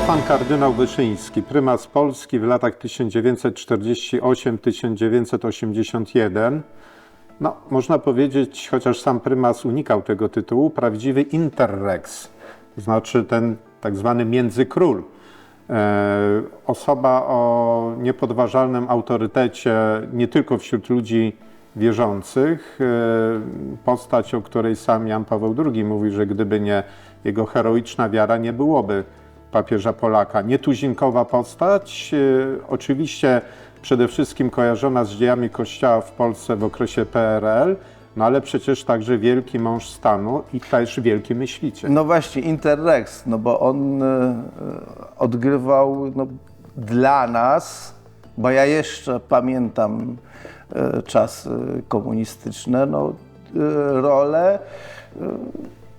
Stefan kardynał Wyszyński, prymas Polski w latach 1948-1981. No, można powiedzieć, chociaż sam prymas unikał tego tytułu, prawdziwy interrex, to znaczy ten tak zwany międzykról. E, osoba o niepodważalnym autorytecie nie tylko wśród ludzi wierzących, e, postać, o której sam Jan Paweł II mówi, że gdyby nie jego heroiczna wiara, nie byłoby papieża Polaka. Nietuzinkowa postać, e, oczywiście przede wszystkim kojarzona z dziejami Kościoła w Polsce w okresie PRL, no ale przecież także wielki mąż stanu i też wielki myśliciel. No właśnie, Interrex, no bo on e, odgrywał no, dla nas, bo ja jeszcze pamiętam e, czasy komunistyczne, no, rolę,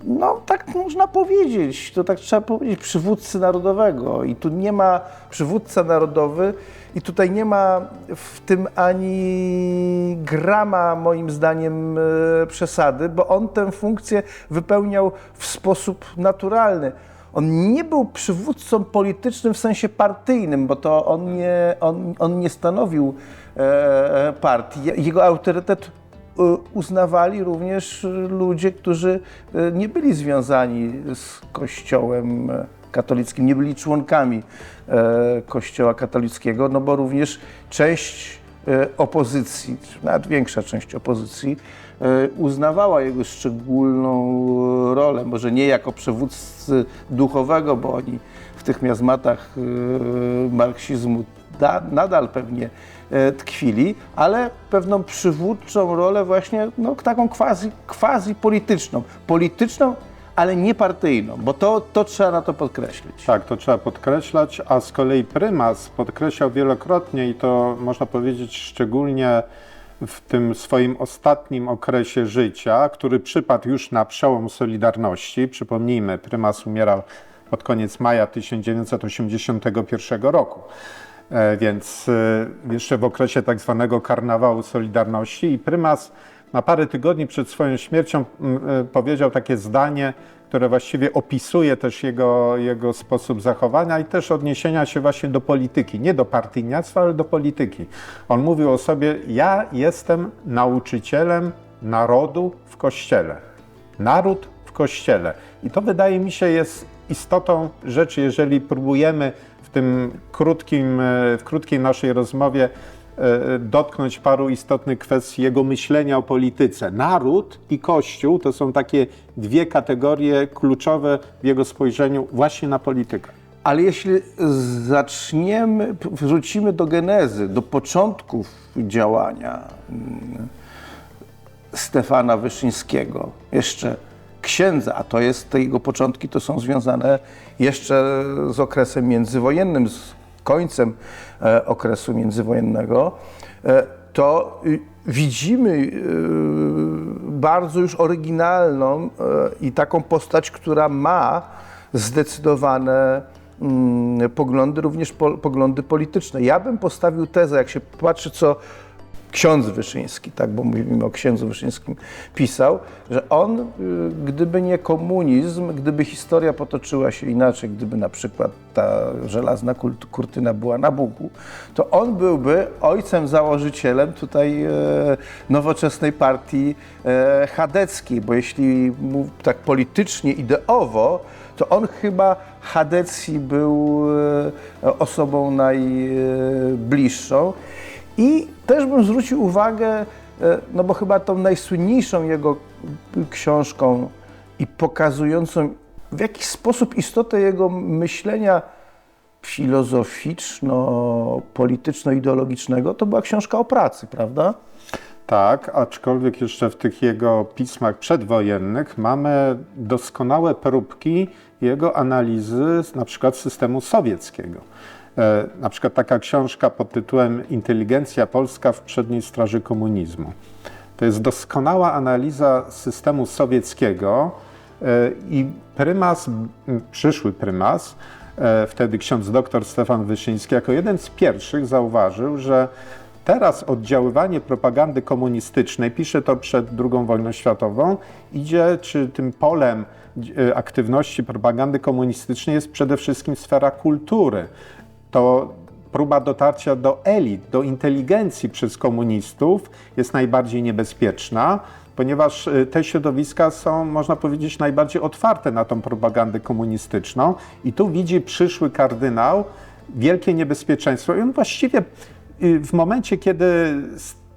no tak można powiedzieć, to tak trzeba powiedzieć, przywódcy narodowego. I tu nie ma przywódca narodowy i tutaj nie ma w tym ani grama, moim zdaniem, e, przesady, bo on tę funkcję wypełniał w sposób naturalny. On nie był przywódcą politycznym w sensie partyjnym, bo to on nie, on, on nie stanowił e, partii. Jego autorytet e, uznawali również ludzie, którzy e, nie byli związani z Kościołem e, katolickim, nie byli członkami e, Kościoła katolickiego, no bo również część e, opozycji, nawet większa część opozycji, e, uznawała jego szczególną e, rolę, może nie jako przywódcy duchowego, bo oni w tych miazmatach e, marksizmu da, nadal pewnie e, tkwili, ale pewną przywódczą rolę właśnie no, taką quasi, quasi polityczną. Polityczną, ale nie partyjną, bo to, to trzeba na to podkreślić. Tak, to trzeba podkreślać, a z kolei prymas podkreślał wielokrotnie i to można powiedzieć szczególnie w tym swoim ostatnim okresie życia, który przypadł już na przełom Solidarności. Przypomnijmy, prymas umierał pod koniec maja 1981 roku. E, Więc e, jeszcze w okresie tak zwanego karnawału Solidarności i prymas na parę tygodni przed swoją śmiercią e, powiedział takie zdanie, które właściwie opisuje też jego, jego sposób zachowania i też odniesienia się właśnie do polityki, nie do partyjniactwa, ale do polityki. On mówił o sobie, ja jestem nauczycielem narodu w Kościele. Naród w Kościele. I to wydaje mi się jest istotą rzeczy, jeżeli próbujemy tym krótkim, e, w krótkiej naszej rozmowie e, dotknąć paru istotnych kwestii jego myślenia o polityce. Naród i Kościół to są takie dwie kategorie kluczowe w jego spojrzeniu właśnie na politykę. Ale jeśli zaczniemy, wrócimy do genezy, do początków działania mm, Stefana Wyszyńskiego, jeszcze księdza, a to jest, te jego początki to są związane jeszcze z okresem międzywojennym, z końcem e, okresu międzywojennego, e, to y, widzimy y, bardzo już oryginalną e, i taką postać, która ma zdecydowane mm, poglądy, również po, poglądy polityczne. Ja bym postawił tezę, jak się patrzy, co ksiądz Wyszyński, tak, bo mówimy o księdzu Wyszyńskim, pisał, że on, y, gdyby nie komunizm, gdyby historia potoczyła się inaczej, gdyby na przykład ta żelazna kurtyna była na Bugu, to on byłby ojcem założycielem tutaj e, nowoczesnej partii e, chadeckiej, bo jeśli tak politycznie, ideowo, to on chyba Chadecji był e, osobą najbliższą. I też bym zwrócił uwagę, e, no bo chyba tą najsłynniejszą jego książką i pokazującą w jakiś sposób istotę jego myślenia filozoficzno-polityczno-ideologicznego, to była książka o pracy, prawda? Tak, aczkolwiek jeszcze w tych jego pismach przedwojennych mamy doskonałe próbki jego analizy na przykład systemu sowieckiego. E, Na przykład taka książka pod tytułem Inteligencja Polska w przedniej straży komunizmu. To jest doskonała analiza systemu sowieckiego e, i prymas, przyszły prymas, e, wtedy ksiądz doktor Stefan Wyszyński, jako jeden z pierwszych zauważył, że Teraz oddziaływanie propagandy komunistycznej, pisze to przed II wojną światową, idzie, czy tym polem e, aktywności propagandy komunistycznej jest przede wszystkim sfera kultury. To próba dotarcia do elit, do inteligencji przez komunistów jest najbardziej niebezpieczna, ponieważ y, te środowiska są, można powiedzieć, najbardziej otwarte na tą propagandę komunistyczną i tu widzi przyszły kardynał wielkie niebezpieczeństwo. I on właściwie w momencie, kiedy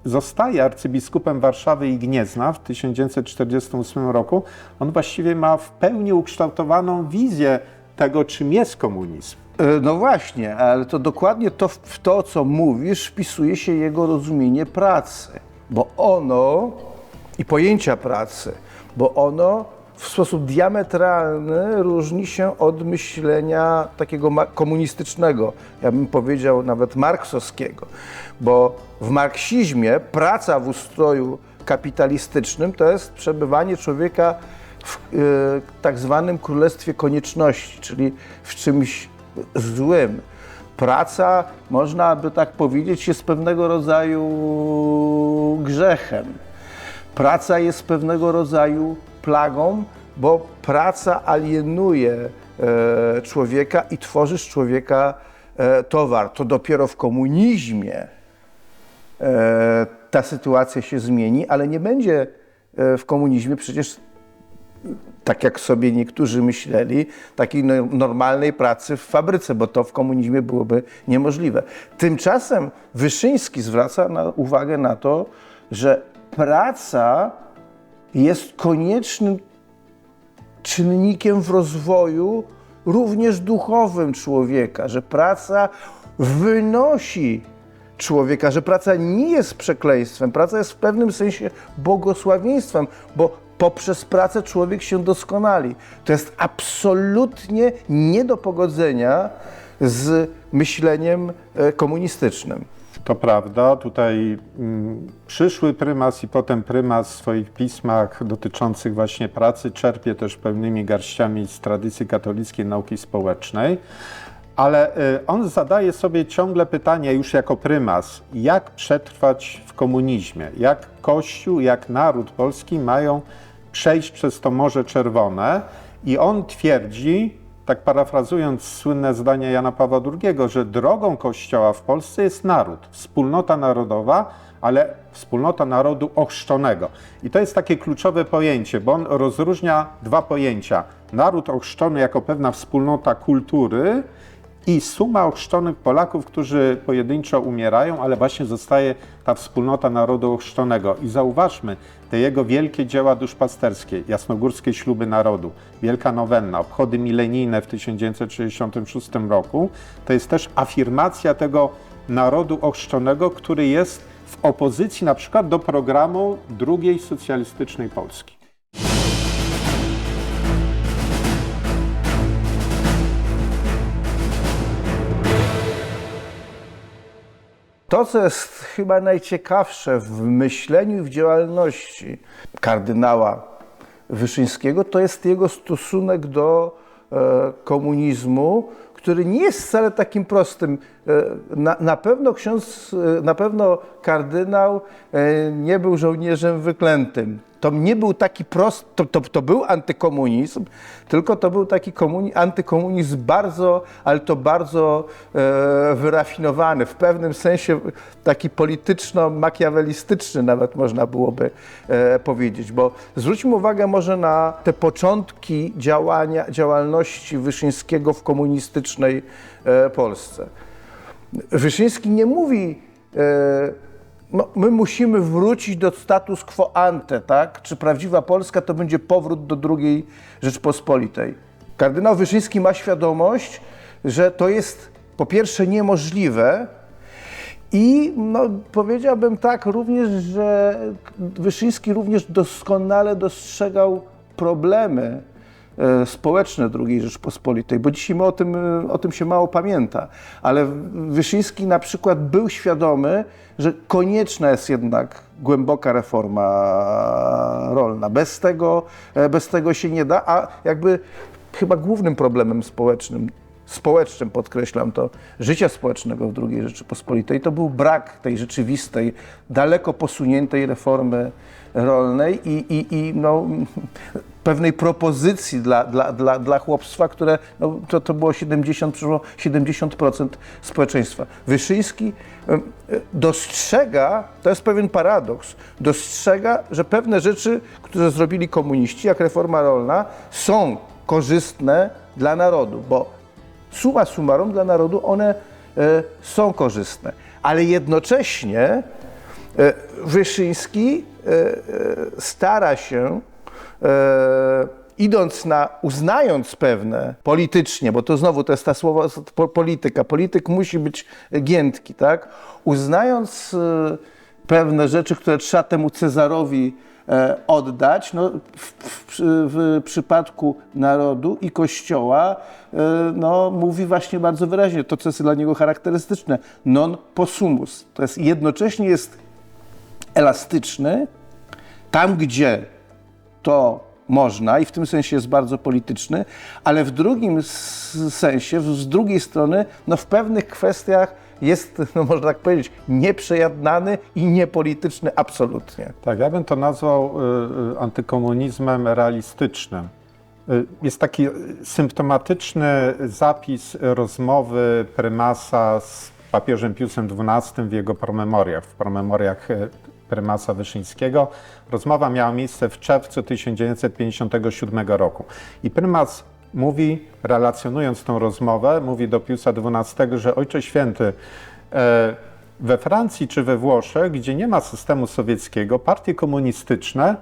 zostaje arcybiskupem Warszawy i Gniezna w 1948 roku, on właściwie ma w pełni ukształtowaną wizję tego, czym jest komunizm. E, No właśnie, ale to dokładnie to, w to, co mówisz, wpisuje się jego rozumienie pracy, bo ono i pojęcia pracy, bo ono w sposób diametralny różni się od myślenia takiego komunistycznego, ja bym powiedział nawet marksowskiego, bo w marksizmie praca w ustroju kapitalistycznym to jest przebywanie człowieka w e, tak zwanym królestwie konieczności, czyli w czymś złym. Praca, można by tak powiedzieć, jest pewnego rodzaju grzechem. Praca jest pewnego rodzaju plagą, bo praca alienuje e, człowieka i tworzy z człowieka e, towar. To dopiero w komunizmie e, ta sytuacja się zmieni, ale nie będzie w komunizmie przecież tak jak sobie niektórzy myśleli, takiej no- normalnej pracy w fabryce, bo to w komunizmie byłoby niemożliwe. Tymczasem Wyszyński zwraca na, uwagę na to, że praca jest koniecznym czynnikiem w rozwoju również duchowym człowieka, że praca wynosi człowieka, że praca nie jest przekleństwem, praca jest w pewnym sensie błogosławieństwem, bo poprzez pracę człowiek się doskonali. To jest absolutnie nie do pogodzenia z myśleniem e, komunistycznym. To prawda, tutaj mm, przyszły prymas i potem prymas w swoich pismach dotyczących właśnie pracy czerpie też pełnymi garściami z tradycji katolickiej nauki społecznej, ale y, on zadaje sobie ciągle pytanie już jako prymas, jak przetrwać w komunizmie, jak Kościół, jak naród polski mają przejść przez to Morze Czerwone? I on twierdzi, tak parafrazując słynne zdania Jana Pawła II, że drogą Kościoła w Polsce jest naród, wspólnota narodowa, ale wspólnota narodu ochrzczonego. I to jest takie kluczowe pojęcie, bo on rozróżnia dwa pojęcia. Naród ochrzczony jako pewna wspólnota kultury i suma ochrzczonych Polaków, którzy pojedynczo umierają, ale właśnie zostaje ta wspólnota narodu ochrzczonego. I zauważmy, te jego wielkie dzieła duszpasterskie, jasnogórskie śluby narodu, Wielka Nowenna, obchody milenijne w 1966 roku, to jest też afirmacja tego narodu ochrzczonego, który jest w opozycji na przykład do programu drugiej socjalistycznej Polski. To, co jest chyba najciekawsze w myśleniu i w działalności kardynała Wyszyńskiego, to jest jego stosunek do e, komunizmu, który nie jest wcale takim prostym. E, na, na pewno ksiądz, e, na pewno kardynał nie był żołnierzem wyklętym. To nie był taki prosty, to, to, to był antykomunizm, tylko to był taki komuni, antykomunizm bardzo, ale to bardzo e, wyrafinowany, w pewnym sensie taki polityczno-makiawelistyczny nawet można byłoby e, powiedzieć, bo zwróćmy uwagę może na te początki działania, działalności Wyszyńskiego w komunistycznej e, Polsce. Wyszyński nie mówi, e, no, my musimy wrócić do status quo ante, tak? Czy prawdziwa Polska to będzie powrót do II Rzeczpospolitej? Kardynał Wyszyński ma świadomość, że to jest po pierwsze niemożliwe i no, powiedziałbym tak również, że Wyszyński również doskonale dostrzegał problemy społeczne II Rzeczpospolitej, bo dzisiaj my o tym, e, o tym się mało pamięta, ale Wyszyński na przykład był świadomy, że konieczna jest jednak głęboka reforma rolna. Bez tego, e, bez tego się nie da, a jakby chyba głównym problemem społecznym społecznym, podkreślam to, życia społecznego w II Rzeczypospolitej, to był brak tej rzeczywistej, daleko posuniętej reformy rolnej i, i, i no, pewnej propozycji dla, dla, dla, dla chłopstwa, które no, to, to było 70, przyszło 70% społeczeństwa. Wyszyński dostrzega, to jest pewien paradoks, dostrzega, że pewne rzeczy, które zrobili komuniści, jak reforma rolna, są korzystne dla narodu, bo summa summarum dla narodu one e, są korzystne, ale jednocześnie e, Wyszyński e, stara się, idąc na, uznając pewne politycznie, bo to znowu to jest ta słowa po- polityka, polityk musi być giętki, tak? Uznając e, pewne rzeczy, które trzeba temu Cezarowi e, oddać, no, w, w, w przypadku narodu i Kościoła e, no, mówi właśnie bardzo wyraźnie to, co jest dla niego charakterystyczne, non possumus. To jest jednocześnie jest elastyczny, tam gdzie to można i w tym sensie jest bardzo polityczny, ale w drugim sensie, z drugiej strony, no w pewnych kwestiach jest, no można tak powiedzieć, nieprzejadnany i niepolityczny absolutnie. Tak, ja bym to nazwał y, y, antykomunizmem realistycznym. Y, Jest taki y, symptomatyczny zapis rozmowy prymasa z papieżem Piusem XII w jego promemoriach, w promemoriach prymasa Wyszyńskiego. Rozmowa miała miejsce w czerwcu 1957 roku. I prymas mówi, relacjonując tą rozmowę, mówi do Piusa XII, że Ojcze Święty, e, we Francji czy we Włoszech, gdzie nie ma systemu sowieckiego, partie komunistyczne,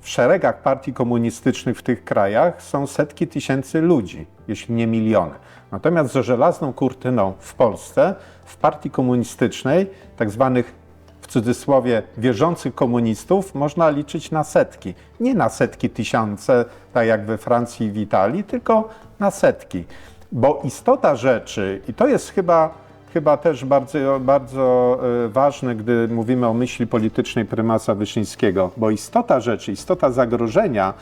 w szeregach partii komunistycznych w tych krajach są setki tysięcy ludzi, jeśli nie miliony. Natomiast za żelazną kurtyną w Polsce, w partii komunistycznej, tak zwanych cudzysłowie wierzących komunistów, można liczyć na setki. Nie na setki tysiące, tak jak we Francji i w Italii, tylko na setki. Bo istota rzeczy, i to jest chyba chyba też bardzo, bardzo e, ważne, gdy mówimy o myśli politycznej prymasa Wyszyńskiego, bo istota rzeczy, istota zagrożenia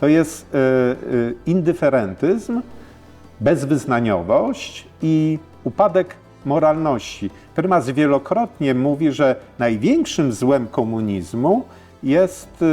to jest e, e, indyferentyzm, bezwyznaniowość i upadek moralności. Prymas wielokrotnie mówi, że największym złem komunizmu jest y,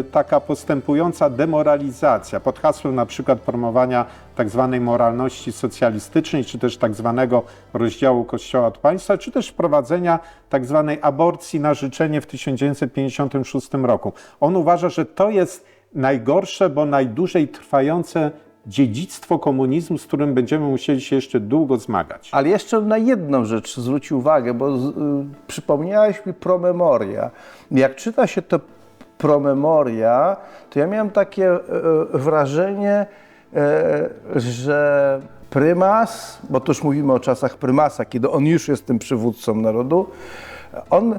y, taka postępująca demoralizacja pod hasłem na przykład promowania tak zwanej moralności socjalistycznej, czy też tak zwanego rozdziału Kościoła od państwa, czy też wprowadzenia tak zwanej aborcji na życzenie w 1956 roku. On uważa, że to jest najgorsze, bo najdłużej trwające dziedzictwo komunizmu, z którym będziemy musieli się jeszcze długo zmagać. Ale jeszcze na jedną rzecz zwróć uwagę, bo z, y, przypomniałeś mi promemoria. Jak czyta się te promemoria, to ja miałem takie e, wrażenie, e, że prymas, bo to już mówimy o czasach prymasa, kiedy on już jest tym przywódcą narodu, on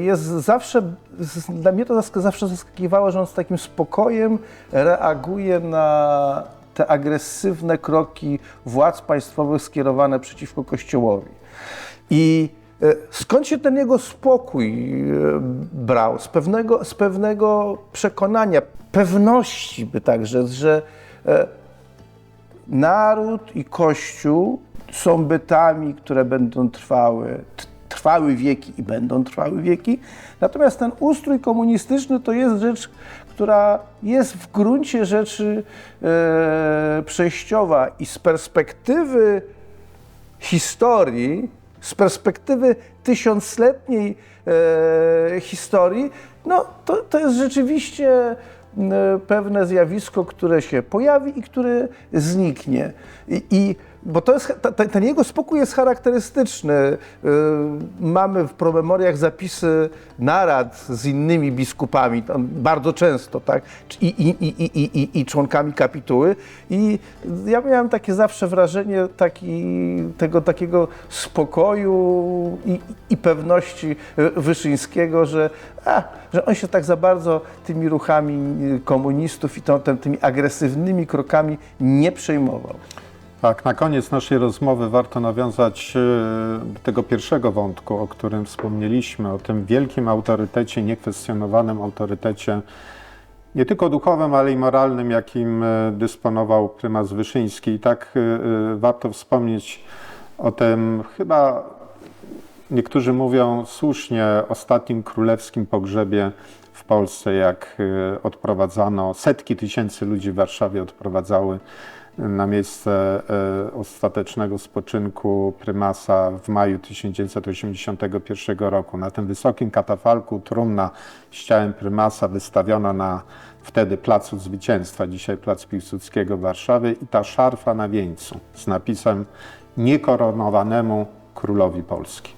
jest zawsze, dla mnie to zawsze zaskakiwało, że on z takim spokojem reaguje na te agresywne kroki władz państwowych skierowane przeciwko Kościołowi. I e, skąd się ten jego spokój e, brał? Z pewnego, z pewnego przekonania, pewności by także, że e, naród i Kościół są bytami, które będą trwały, trwały wieki i będą trwały wieki. Natomiast ten ustrój komunistyczny to jest rzecz, która jest w gruncie rzeczy e, przejściowa i z perspektywy historii, z perspektywy tysiącletniej e, historii, no to, to jest rzeczywiście m, pewne zjawisko, które się pojawi i które zniknie. I, i bo to jest, ten jego spokój jest charakterystyczny. Y, Mamy w promemoriach zapisy narad z innymi biskupami, bardzo często, tak? I, i, i, i, i, i, członkami kapituły. I ja miałem takie zawsze wrażenie taki, tego takiego spokoju i, i pewności Wyszyńskiego, że, a, że on się tak za bardzo tymi ruchami komunistów i tymi agresywnymi krokami nie przejmował. Tak, na koniec naszej rozmowy warto nawiązać e, do tego pierwszego wątku, o którym wspomnieliśmy, o tym wielkim autorytecie, niekwestionowanym autorytecie nie tylko duchowym, ale i moralnym, jakim e, dysponował prymas Wyszyński. I tak e, warto wspomnieć o tym chyba niektórzy mówią słusznie ostatnim królewskim pogrzebie w Polsce, jak odprowadzano, setki tysięcy ludzi w Warszawie odprowadzały na miejsce e, ostatecznego spoczynku prymasa w maju 1981 roku. Na tym wysokim katafalku trumna z ciałem prymasa wystawiona na wtedy Placu Zwycięstwa, dzisiaj Plac Piłsudskiego w Warszawie i ta szarfa na wieńcu z napisem niekoronowanemu królowi Polski.